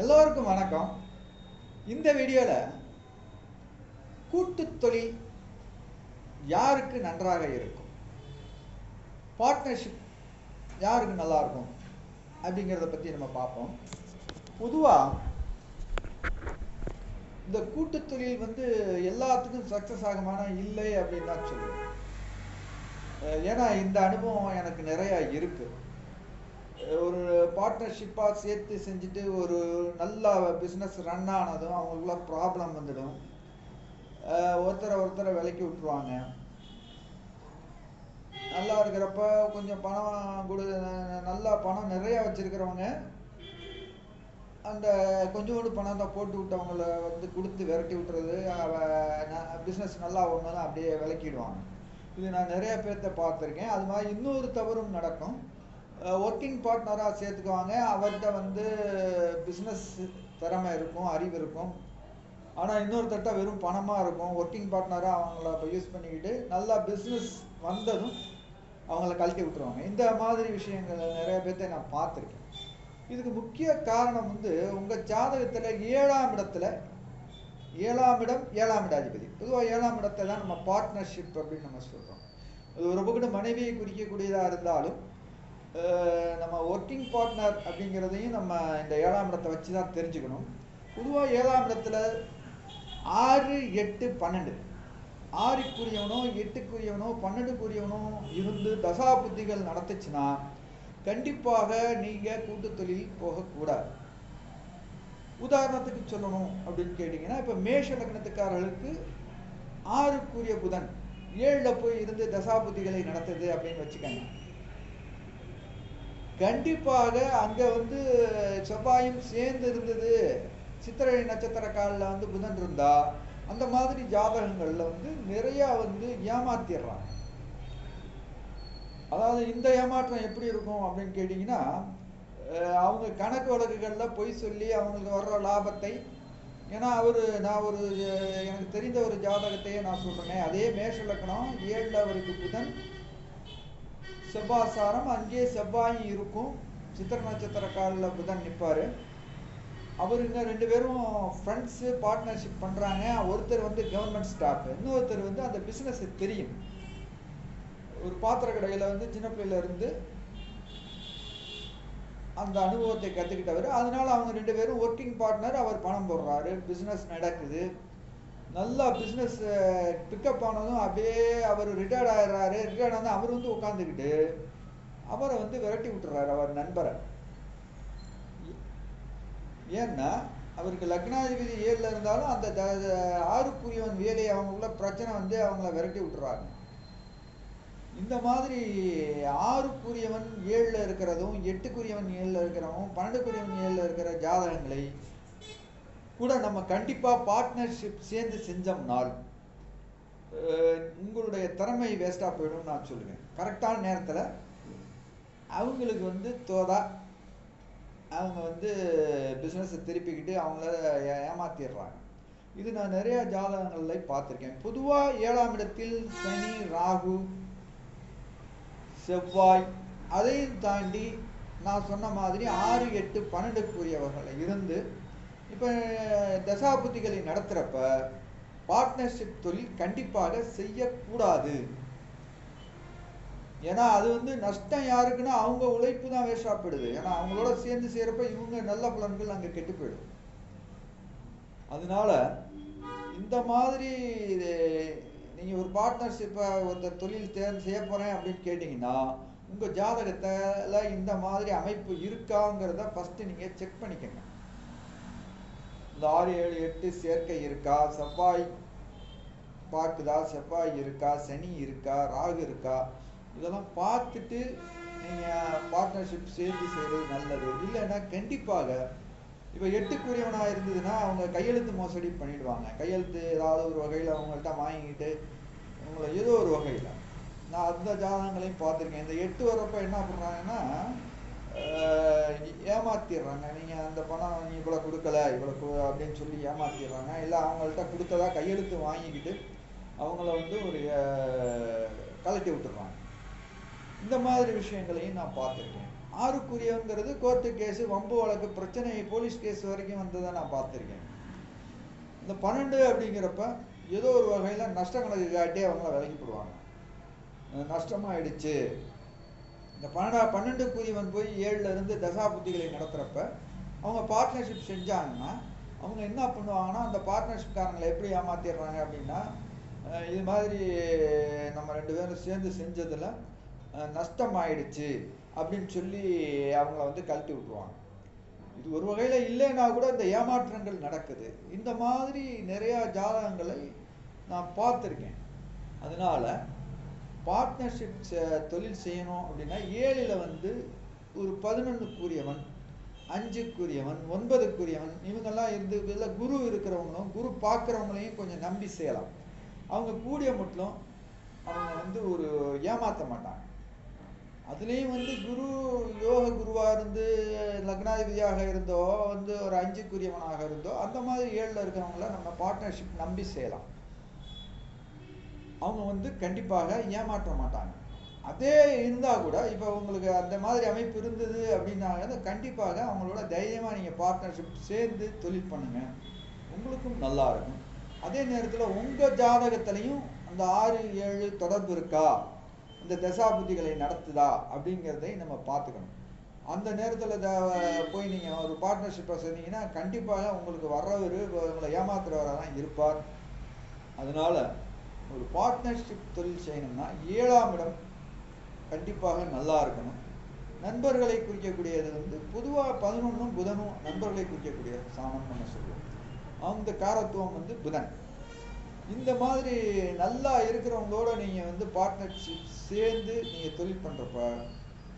எல்லோருக்கும் வணக்கம். இந்த வீடியோவில் கூட்டு தொழில் யாருக்கு நன்றாக இருக்கும்? பார்ட்னர்ஷிப் யாருக்கு நல்லா இருக்கும்? அப்படிங்கிறத பற்றி நம்ம பார்ப்போம். பொதுவாக இந்த கூட்டு தொழில் வந்து எல்லாத்துக்கும் சக்ஸஸ் ஆகுமானா இல்லை அப்படின்னு தான் சொல்லுவேன். ஏன்னா இந்த அனுபவம் எனக்கு நிறையா இருக்குது ஒரு பார்ட்னர்ஷிப்பாக சேர்த்து செஞ்சுட்டு ஒரு நல்ல பிஸ்னஸ் ரன் ஆனதும் அவங்களுக்குள்ள ப்ராப்ளம் வந்துடும். ஒருத்தரை ஒருத்தரை விலைக்கு விட்டுருவாங்க. நல்லா இருக்கிறப்ப கொஞ்சம் பணம் கொடு நல்லா பணம் நிறையா வச்சுருக்கிறவங்க அந்த கொஞ்சோண்டு பணம் தான் போட்டு விட்டவங்கள வந்து கொடுத்து விரட்டி விட்டுறது பிஸ்னஸ் நல்லா ஒன்று அப்படியே விளக்கிடுவாங்க இது நான் நிறைய பேர்த்த பார்த்துருக்கேன். அது மாதிரி இன்னொரு தவறும் நடக்கும். ஒர்க்கிங் பார்ட்னராக சேர்த்துக்குவாங்க. அவர்கிட்ட வந்து பிஸ்னஸ் திறமை இருக்கும் அறிவு இருக்கும். ஆனால் இன்னொருத்தட்ட வெறும் பணமாக இருக்கும். ஒர்க்கிங் பார்ட்னராக அவங்கள இப்போ யூஸ் பண்ணிக்கிட்டு நல்லா பிஸ்னஸ் வந்ததும் அவங்கள கழட்டி விட்டுருவாங்க. இந்த மாதிரி விஷயங்கள் நிறைய பேர்த்த நான் பார்த்துருக்கேன். இதுக்கு முக்கிய காரணம் வந்து உங்கள் ஜாதகத்தில் ஏழாம் இடத்துல ஏழாம் இடம் ஏழாம் இடாதிபதி பொதுவாக ஏழாம் இடத்தை தான் நம்ம பார்ட்னர்ஷிப் அப்படின்னு நம்ம சொல்கிறோம் அது ஒரு பக்கம் மனைவியை குறிக்கக்கூடியதாக இருந்தாலும் நம்ம ஒர்க்கிங் பார்ட்னர் அப்படிங்கிறதையும் நம்ம இந்த ஏழாம் இடத்தை வச்சு தான் தெரிஞ்சுக்கணும். பொதுவாக ஏழாம் இடத்துல ஆறு எட்டு பன்னெண்டு. ஆறுக்குரியவனோ எட்டுக்குரியவனோ பன்னெண்டுக்குரியவனோ இருந்து தசா புத்திகள் நடத்துச்சுன்னா கண்டிப்பாக நீங்கள் கூட்டு தொழில் போகக்கூடாது. உதாரணத்துக்கு சொல்லணும் அப்படின்னு கேட்டிங்கன்னா இப்போ மேஷ லக்னத்துக்காரர்களுக்கு ஆறுக்குரிய புதன் ஏழில் போய் இருந்து தசாபுத்திகளை நடத்துது அப்படின்னு வச்சுக்கோங்க. கண்டிப்பாக அங்கே வந்து செவ்வாயும் சேர்ந்து இருந்தது. சித்திரை நட்சத்திர காலில் வந்து புதன் இருந்தா அந்த மாதிரி ஜாதகங்களில் வந்து நிறையா வந்து ஏமாத்திடுறாங்க. அதாவது இந்த ஏமாற்றம் எப்படி இருக்கும் அப்படின்னு கேட்டிங்கன்னா அவங்க கணக்கு வழக்குகளில் பொய் சொல்லி அவங்களுக்கு வர்ற லாபத்தை ஏன்னா அவர் நான் ஒரு எனக்கு தெரிந்த ஒரு ஜாதகத்தையே நான் சொல்கிறேனே அதே மேஷ லக்கணம் ஏழில் அவருக்கு புதன் செவ்வாசாரம் அங்கேயே செவ்வாயும் இருக்கும். சித்திர நட்சத்திர காலில் புதன் நிற்பார் இன்னும் ரெண்டு பேரும் ஃப்ரெண்ட்ஸு பார்ட்னர்ஷிப் பண்ணுறாங்க ஒருத்தர் வந்து கவர்மெண்ட் ஸ்டாஃப் இன்னொருத்தர் வந்து அந்த பிஸ்னஸ் தெரியும். ஒரு பாத்திர கடையில் வந்து சின்ன பிள்ளையிலேருந்து அந்த அனுபவத்தை கற்றுக்கிட்டவர் அதனால அவங்க ரெண்டு பேரும் ஒர்க்கிங் பார்ட்னர் அவர் பணம் போடுறாரு. பிஸ்னஸ் நடக்குது. நல்லா பிஸ்னஸ் பிக்கப் ஆனதும் அப்படியே அவர் ரிட்டையர்ட் ஆயிடுறாரு. ரிட்டையர்ட் ஆனால் அவர் வந்து உட்காந்துக்கிட்டு அவரை வந்து விரட்டி விட்டுறாரு அவர் நண்பரை. ஏன்னா அவருக்கு லக்னாதிபதி ஏழில் இருந்தாலும் அந்த ஆறுக்குரியவன் வேலை அவங்களுக்குள்ள பிரச்சனை வந்து அவங்கள விரட்டி விட்டுறாங்க. இந்த மாதிரி ஆறுக்குரியவன் ஏழில் இருக்கிறதும் எட்டுக்குரியவன் ஏழில் இருக்கிறவன் பன்னெண்டுக்குரியவன் ஏழில் இருக்கிற ஜாதகங்களை கூட நம்ம கண்டிப்பாக பார்ட்னர்ஷிப் சேர்ந்து செஞ்சோம்னால் உங்களுடைய திறமை வேஸ்ட்டாக போயிடும் நான் சொல்லுவேன். கரெக்டான நேரத்தில் அவங்களுக்கு வந்து தோதா அவங்க வந்து பிஸ்னஸை திருப்பிக்கிட்டு அவங்கள ஏமாத்திடுறாங்க. இது நான் நிறைய ஜாதகங்களில் பார்த்துருக்கேன். பொதுவாக ஏழாம் இடத்தில் சனி ராகு செவ்வாய் அதையும் தாண்டி நான் சொன்ன மாதிரி ஆறு எட்டு பன்னெண்டுக்குரியவர்கள் இருந்து இப்போ தசாபுத்திகளை நடத்துகிறப்ப பார்ட்னர்ஷிப் தொழில் கண்டிப்பாக செய்யக்கூடாது. ஏன்னா அது வந்து நஷ்டம் யாருக்குன்னா அவங்க உழைப்பு தான் வேஷாப்படுது ஏன்னா அவங்களோட சேர்ந்து செய்கிறப்ப இவங்க நல்ல பலன்கள் அங்கே கெட்டு போயிடும். அதனால இந்த மாதிரி நீங்கள் ஒரு பார்ட்னர்ஷிப்பை ஒருத்தர் தொழில் தேர்ந்து செய்ய போகிறேன் அப்படின்னு கேட்டிங்கன்னா உங்கள் ஜாதகத்தில் இந்த மாதிரி அமைப்பு இருக்காங்கிறத ஃபஸ்ட்டு நீங்கள் செக் பண்ணிக்கோங்க. இந்த ஆறு ஏழு எட்டு சேர்க்கை இருக்கா? செவ்வாய் பார்க்குதா? செவ்வாய் இருக்கா? சனி இருக்கா? ராகு இருக்கா? இதெல்லாம் பார்த்துட்டு நீங்கள் பார்ட்னர்ஷிப் சேர்ந்து செய்கிறது நல்லது. இல்லைன்னா கண்டிப்பாக இப்போ எட்டுக்குரியவனாக இருந்ததுன்னா அவங்க கையெழுத்து மோசடி பண்ணிடுவாங்க. கையெழுத்து ஏதாவது ஒரு வகையில் அவங்கள்ட்ட வாங்கிக்கிட்டு அவங்கள ஏதோ ஒரு வகையில். நான் அந்த ஜாதகங்களையும் பார்த்துருக்கேன். இந்த எட்டு வரப்போ என்ன பண்ணுறாங்கன்னா ஏமாத்திடுறாங்க. நீங்கள் அந்த பணம் நீ இவ்வளோ கொடுக்கல இவ்வளோ அப்படின்னு சொல்லி ஏமாத்திடுறாங்க. இல்லை அவங்கள்ட்ட கொடுத்ததா கையெழுத்து வாங்கிக்கிட்டு அவங்கள வந்து ஒரு கலட்டி விட்டுறாங்க இந்த மாதிரி விஷயங்களையும் நான் பார்த்துருக்கேன். ஆறுக்குரியவங்கிறது கோர்ட்டு கேஸு வம்பு வழக்கு பிரச்சனை போலீஸ் கேஸ் வரைக்கும் வந்ததை நான் பார்த்துருக்கேன். இந்த பன்னெண்டு அப்படிங்கிறப்ப ஏதோ ஒரு வகையில் நஷ்ட கணக்கு காட்டி அவங்கள விலகி போடுவாங்க நஷ்டமாயிடுச்சு. இந்த பன்னெண்டா பன்னெண்டு பன்னெண்டுக்குரியவன் போய் ஏழுல இருந்து தசாபுத்திகளை நடத்துகிறப்ப அவங்க பார்ட்னர்ஷிப் செஞ்சாங்கன்னா அவங்க என்ன பண்ணுவாங்கன்னா அந்த பார்ட்னர்ஷிப்காரங்களை எப்படி ஏமாத்திடுறாங்க அப்படின்னா இது மாதிரி நம்ம ரெண்டு பேரும் சேர்ந்து செஞ்சதில் நஷ்டம் ஆயிடுச்சு அப்படின்னு சொல்லி அவங்கள வந்து கழட்டி விட்டுருவாங்க. இது ஒரு வகையில் இல்லைன்னா கூட இந்த ஏமாற்றங்கள் நடக்குது. இந்த மாதிரி நிறையா ஜாதகங்களை நான் பார்த்துருக்கேன். அதனால பார்ட்னர்ஷிப் தொழில் செய்யணும் அப்படின்னா ஏழில் வந்து ஒரு பதினொன்றுக்குரியவன் அஞ்சுக்குரியவன் ஒன்பதுக்குரியவன் இவங்கெல்லாம் இருந்து இதில் குரு இருக்கிறவங்களும் குரு பார்க்குறவங்களையும் கொஞ்சம் நம்பி செய்யலாம். அவங்க கூடிய மட்டும் அவங்க வந்து ஒரு ஏமாற்ற மாட்டாங்க. அதுலேயும் வந்து குரு யோக குருவாக இருந்து லக்னாதிபதியாக இருந்தோ வந்து ஒரு அஞ்சுக்குரியவனாக இருந்தோ அந்த மாதிரி ஏழில் இருக்கிறவங்கள நம்ம பார்ட்னர்ஷிப் நம்பி செய்யலாம். அவங்க வந்து கண்டிப்பாக ஏமாற்ற மாட்டாங்க. அதே இருந்தால் கூட இப்போ உங்களுக்கு அந்த மாதிரி அமைப்பு இருந்தது அப்படின்னாங்க கண்டிப்பாக அவங்களோட தைரியமாக நீங்கள் பார்ட்னர்ஷிப் சேர்ந்து தொழில் பண்ணுங்கள் உங்களுக்கும் நல்லா இருக்கும். அதே நேரத்தில் உங்கள் ஜாதகத்திலையும் அந்த ஆறு ஏழு தொடர்பு இருக்கா? இந்த தசாபுத்திகளை நடத்துதா? அப்படிங்கிறதையும் நம்ம பார்த்துக்கணும். அந்த நேரத்தில் போய் நீங்கள் ஒரு பார்ட்னர்ஷிப்பை சொன்னீங்கன்னா கண்டிப்பாக உங்களுக்கு வர்றவர் உங்களை ஏமாத்துறவராக தான் இருப்பார். அதனால் ஒரு பார்ட்னர்ஷிப் தொழில் செய்யணும்னா ஏழாம் இடம் கண்டிப்பாக நல்லா இருக்கணும். நண்பர்களை குறிக்கக்கூடியது வந்து பொதுவாக பதினொன்றும் புதனும் நண்பர்களை குறிக்கக்கூடிய சாணம் நம்ம சொல்லுவோம். அந்த காரத்துவம் வந்து புதன். இந்த மாதிரி நல்லா இருக்கிறவங்களோட நீங்கள் வந்து பார்ட்னர்ஷிப் சேர்ந்து நீங்கள் தொழில் பண்ணுறப்ப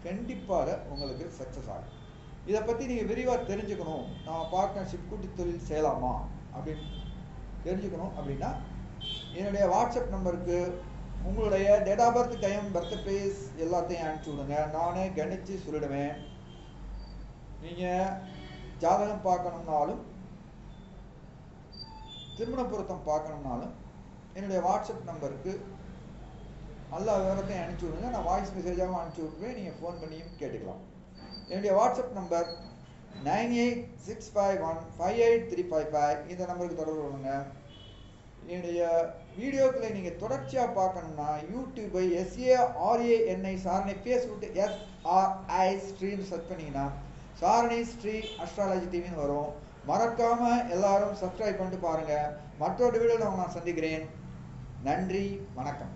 கண்டிப்பாக உங்களுக்கு சக்ஸஸ் ஆகும். இதை பற்றி நீங்கள் விரிவாக தெரிஞ்சுக்கணும். நான் பார்ட்னர்ஷிப் கூட்டி தொழில் செய்யலாமா அப்படின்னு தெரிஞ்சுக்கணும் அப்படின்னா என்னுடைய வாட்ஸ்அப் நம்பருக்கு உங்களுடைய date of birth time birth place எல்லாத்தையும் அனுப்பிச்சி விடுங்க. நானே கணிச்சு சொல்லிடுவேன். நீங்கள் ஜாதகம் பார்க்கணும்னாலும் திருமண பொருத்தம் பார்க்கணும்னாலும் என்னுடைய வாட்ஸ்அப் நம்பருக்கு எல்லா விவரத்தையும் அனுப்பிச்சி விடுங்க. நான் வாய்ஸ் மெசேஜாகவும் அனுப்பிச்சி விட்ருவேன் நீங்கள் ஃபோன் பண்ணியும் கேட்டுக்கலாம். என்னுடைய WhatsApp number nine eight six five one five eight three five five. இந்த நம்பருக்கு தொடர்பு கொள்ளுங்க. என்னுடைய வீடியோக்களை நீங்கள் தொடர்ச்சியாக பார்க்கணும்னா யூடியூபை S A R A N I Saranai Facebook S R I stream search பண்ணிங்கன்னா சாரணை ஸ்ரீ அஸ்ட்ராலஜி டிவின்னு வரும். மறக்காமல் எல்லாரும் சப்ஸ்கிரைப் பண்ணிட்டு பாருங்கள் மற்றொரு வீடியோவில் நான் சந்திக்கிறேன். நன்றி வணக்கம்.